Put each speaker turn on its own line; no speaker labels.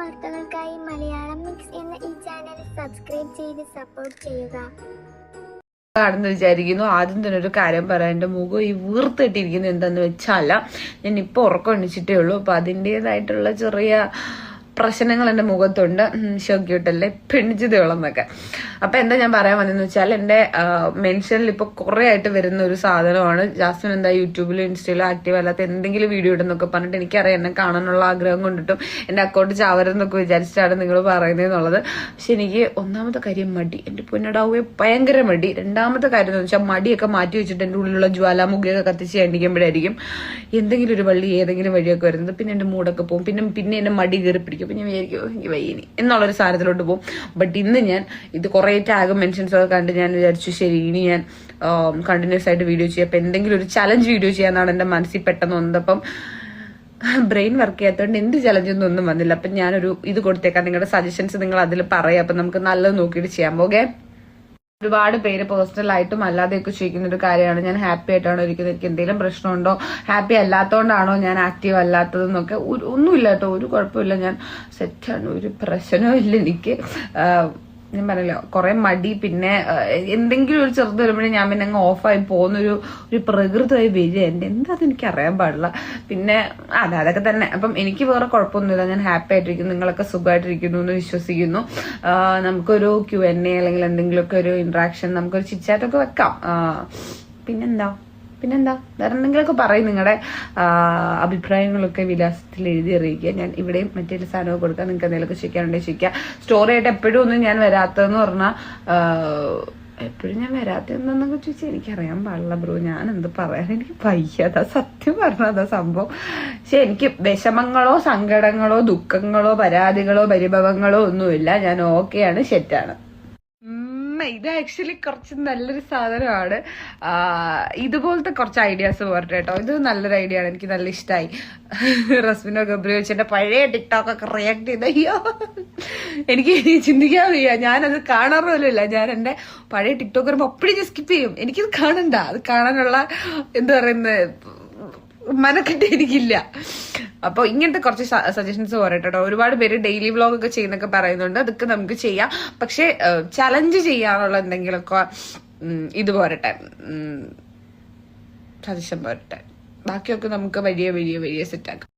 വാർത്തകൾക്കായി മലയാളം മിക്സ് എന്ന ഈ ചാനൽ സബ്സ്ക്രൈബ് ചെയ്ത് സപ്പോർട്ട് ചെയ്യുക.
ആണെന്ന് വിചാരിക്കുന്നു. ആദ്യം തന്നെ ഒരു കാര്യം പറയാം. എന്റെ മുഖം ഈ വീർത്തിട്ടിരിക്കുന്നത് എന്താന്ന് വെച്ചാൽ ഞാൻ ഇപ്പോൾ ഉറക്കം ഉള്ളൂ. അപ്പോൾ അതിന്റെതായിട്ടുള്ള ചെറിയ പ്രശ്നങ്ങൾ എന്റെ മുഖത്തുണ്ട്. ഷോക്യൂട്ടല്ലേ പെണ്ണിച്ചതോളന്നൊക്കെ അപ്പം എന്താ ഞാൻ പറയാൻ വന്നതെന്ന് വെച്ചാൽ എന്റെ മെൻഷനിൽ ഇപ്പോൾ കുറേ ആയിട്ട് വരുന്ന ഒരു സാധനമാണ്. ജാസ്മിൻ എന്താ യൂട്യൂബിലും ഇൻസ്റ്റയിലും ആക്റ്റീവ് അല്ലാത്ത എന്തെങ്കിലും വീഡിയോ ഇടുന്നൊക്കെ പറഞ്ഞിട്ട് എനിക്കറിയാം എന്നെ കാണാനുള്ള ആഗ്രഹം കൊണ്ടിട്ടും എന്റെ അക്കൗണ്ട് ചാവരുന്നൊക്കെ വിചാരിച്ചിട്ടാണ് നിങ്ങൾ പറയുന്നത് എന്നുള്ളത്. പക്ഷെ എനിക്ക് ഒന്നാമത്തെ കാര്യം മടി. എന്റെ പൊന്നടാവുകയെ ഭയങ്കര മടി. രണ്ടാമത്തെ കാര്യം എന്ന് വെച്ചാൽ മടിയൊക്കെ മാറ്റി വെച്ചിട്ട് എന്റെ ഉള്ളിലുള്ള ജ്വാലാമുഖിയൊക്കെ കത്തിച്ച് എണ്ണിക്കുമ്പോഴായിരിക്കും എന്തെങ്കിലും ഒരു വള്ളി ഏതെങ്കിലും വഴിയൊക്കെ വരുന്നത്. പിന്നെ എന്റെ മൂടൊക്കെ പോകും. പിന്നെ പിന്നെ എന്റെ മടി കയറി പിടിക്കും. പിന്നെ ഞാൻ വിചാരിക്കും "ഓ, എനിക്ക് വയ്യനി എന്നുള്ളൊരു സാധനത്തിലോട്ട് പോകും. ബട്ട് ഇന്ന് ഞാൻ ഇത് കുറേ ടാഗും മെൻഷൻസ് ഒക്കെ കണ്ട് ഞാൻ വിചാരിച്ചു ശരി ഇനി ഞാൻ കണ്ടിന്യൂസ് ആയിട്ട് വീഡിയോ ചെയ്യാം. അപ്പം എന്തെങ്കിലും ഒരു ചലഞ്ച് വീഡിയോ ചെയ്യാന്നാണ് എന്റെ മനസ്സിൽ പെട്ടെന്ന് വന്നത്. അപ്പം ബ്രെയിൻ വർക്ക് ചെയ്യാത്തതുകൊണ്ട് എന്ത് ചലഞ്ചൊന്നും ഒന്നും വന്നില്ല. അപ്പം ഞാനൊരു ഇത് കൊടുത്തേക്കാം. നിങ്ങളുടെ സജഷൻസ് നിങ്ങൾ അതിൽ പറയാം. അപ്പം നമുക്ക് നല്ലത് നോക്കിയിട്ട് ചെയ്യാം. ഓക്കെ ഒരുപാട് പേര് പേഴ്സണലായിട്ടും അല്ലാതെയൊക്കെ ചോദിക്കുന്ന ഒരു കാര്യമാണ്. ഞാൻ ഹാപ്പി ആയിട്ടാണോ ഇരിക്കുന്നത്? എനിക്ക് എന്തെങ്കിലും പ്രശ്നമുണ്ടോ? ഹാപ്പി അല്ലാത്തതുകൊണ്ടാണോ ഞാൻ ആക്റ്റീവ് അല്ലാത്തതെന്നൊക്കെ ഒന്നുമില്ല കേട്ടോ ഒരു കുഴപ്പമില്ല. ഞാൻ സെറ്റാണ് ഒരു പ്രശ്നവും ഇല്ല എനിക്ക്. ഞാൻ പറയല്ലോ കുറെ മടി പിന്നെ എന്തെങ്കിലും ഒരു ചെറുത് വരുമ്പോഴേ ഞാൻ പിന്നെ അങ്ങ് ഓഫായി പോകുന്നൊരു ഒരു പ്രകൃതമായി വരിക. എന്റെ എന്താ എനിക്ക് അറിയാൻ പാടില്ല. പിന്നെ അതെ അതൊക്കെ തന്നെ. അപ്പം എനിക്ക് വേറെ കുഴപ്പമൊന്നുമില്ല. ഞാൻ ഹാപ്പി ആയിട്ടിരിക്കുന്നു. നിങ്ങളൊക്കെ സുഖമായിട്ടിരിക്കുന്നു എന്ന് വിശ്വസിക്കുന്നു. നമുക്കൊരു ക്യു എൻ എ അല്ലെങ്കിൽ എന്തെങ്കിലുമൊക്കെ ഒരു ഇന്ററാക്ഷൻ നമുക്കൊരു ചിറ്റാറ്റൊക്കെ വെക്കാം. പിന്നെന്താ? പിന്നെന്താ? വേറെ എന്തെങ്കിലുമൊക്കെ പറയും. നിങ്ങളുടെ അഭിപ്രായങ്ങളൊക്കെ വിലാസത്തിൽ എഴുതി അറിയിക്കുക. ഞാൻ ഇവിടെയും മറ്റൊരു സാധനമൊക്കെ കൊടുക്കാം. നിങ്ങൾക്ക് എന്തെങ്കിലുമൊക്കെ ചോദിക്കാനുണ്ടെങ്കിൽ ചോദിക്കുക സ്റ്റോറി ആയിട്ട് എപ്പോഴും ഒന്നും ഞാൻ വരാത്തതെന്ന് പറഞ്ഞാൽ എപ്പോഴും ഞാൻ വരാത്തതെന്നൊക്കെ ചോദിച്ചാൽ എനിക്കറിയാൻ പാടില്ല ബ്രോ. ഞാൻ എന്ത് പറയാൻ എനിക്ക് വയ്യാതാ സത്യം പറഞ്ഞതാ സംഭവം. പക്ഷെ എനിക്ക് വിഷമങ്ങളോ സങ്കടങ്ങളോ ദുഃഖങ്ങളോ പരാതികളോ പരിഭവങ്ങളോ ഒന്നുമില്ല. ഞാൻ ഓക്കെയാണ് സെറ്റാണ് ഉമ്മ, ഇത് ആക്ച്വലി കുറച്ച് നല്ലൊരു സാധനമാണ്. ഇതുപോലത്തെ കുറച്ച് ഐഡിയാസ് പോരട്ടെ കേട്ടോ. ഇത് നല്ലൊരു ഐഡിയ ആണ്. എനിക്ക് നല്ല ഇഷ്ടമായി റസ്മിനോ എന്റെ പഴയ ടിക്ടോക്ക് ഒക്കെ റിയാക്ട് ചെയ്ത അയ്യോ. എനിക്ക് ചിന്തിക്കാൻ വയ്യ. ഞാനത് കാണാറുമില്ല ഞാൻ എന്റെ പഴയ ടിക്ടോക്ക് വരുമ്പോൾ ഞാൻ സ്കിപ്പ് ചെയ്യും. എനിക്കിത് കാണണ്ട. അത് കാണാനുള്ള എന്താ പറയുന്നത് മനക്കെട്ട് എനിക്കില്ല അപ്പോൾ ഇങ്ങനത്തെ കുറച്ച് സജഷൻസ് പറയട്ടോ ഒരുപാട് പേര് ഡെയിലി വ്ളോഗ് ഒക്കെ ചെയ്യുന്നൊക്കെ പറയുന്നുണ്ട്. അതൊക്കെ നമുക്ക് ചെയ്യാം. പക്ഷേ ചലഞ്ച് ചെയ്യാനുള്ള എന്തെങ്കിലുമൊക്കെ ഇത് പോരട്ടെ. സജഷൻ പോരട്ടെ. ബാക്കിയൊക്കെ നമുക്ക് വലിയ വലിയ വലിയ സെറ്റാക്കാം